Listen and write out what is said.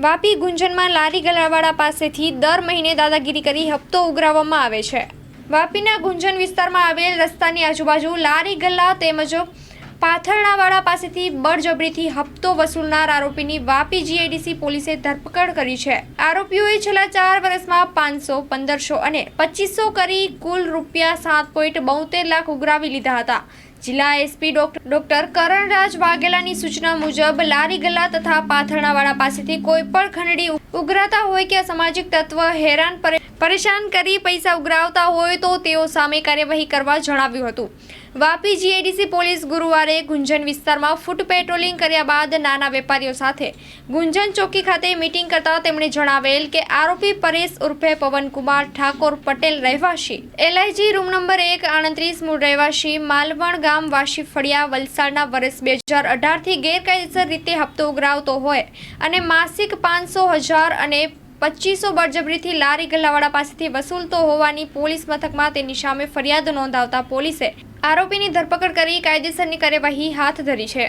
વાપી ગુંજનમાં લારી ગલાવાળા પાસેથી દર મહિને દાદાગીરી કરી હપ્તો ઉઘરાવવામાં આવે છે. વાપીના ગુંજન વિસ્તારમાં આવેલ રસ્તાની આજુબાજુ લારી ગલ્લા તેમજ પાથરણાવાળા પાસેથી બળજબરીથી હપ્તો વસૂલનાર આરોપીની વાપી જીઆઈડીસી પોલીસે ધરપકડ કરી છે. આરોપીઓએ છેલ્લા ચાર વર્ષમાં પાંચસો, પંદરસો અને પચીસો કરી કુલ રૂપિયા સાત પોઈન્ટ બોતેર લાખ ઉઘરાવી લીધા હતા. જિલ્લા એસપી ડોક્ટર કરણરાજ વાઘેલાની સૂચના મુજબ લારી ગલ્લા તથા પાથરણાવાળા પાસેથી કોઈ પણ ખંડડી ઉઘરાતા હોય કે સામાજિક તત્વ હેરાન પરેશાન કરી પૈસા ઉઘરાવતા હોય તો તેઓ સામે કાર્યવાહી કરવા જણાવ્યું હતું. વાપી જીઆઈડીસી પોલીસ ગુરુવારે ગુંજન વિસ્તારમાં ફૂટ પેટ્રોલિંગ કર્યા બાદ નાના વેપારીઓ સાથે ગુંજન ચોકી ખાતે મિટિંગ કરતા તેમણે જણાવેલ કે આરોપી પરેશ ઉર્ફે પવનકુમાર ઠાકોર પટેલ રહેવાસી. એલઆઈજી રૂમ નંબર એક, આણત્રીસ મૂળ રહેવાસી માલવણ ગામ, વાસી ફળિયા, વલસાડના વર્ષ બે હજાર અઢારથી ગેરકાયદેસર રીતે હપ્તો ઉઘરાવતો હોય અને માસિક પાંચસો હજાર અને પચીસો બળજબરીથી લારી ગલ્લાવાળા પાસેથી વસૂલતો હોવાની પોલીસ મથકમાં તેની સામે ફરિયાદ નોંધાવતા પોલીસે આરોપીની ધરપકડ કરી કાયદેસરની કાર્યવાહી હાથ ધરી છે.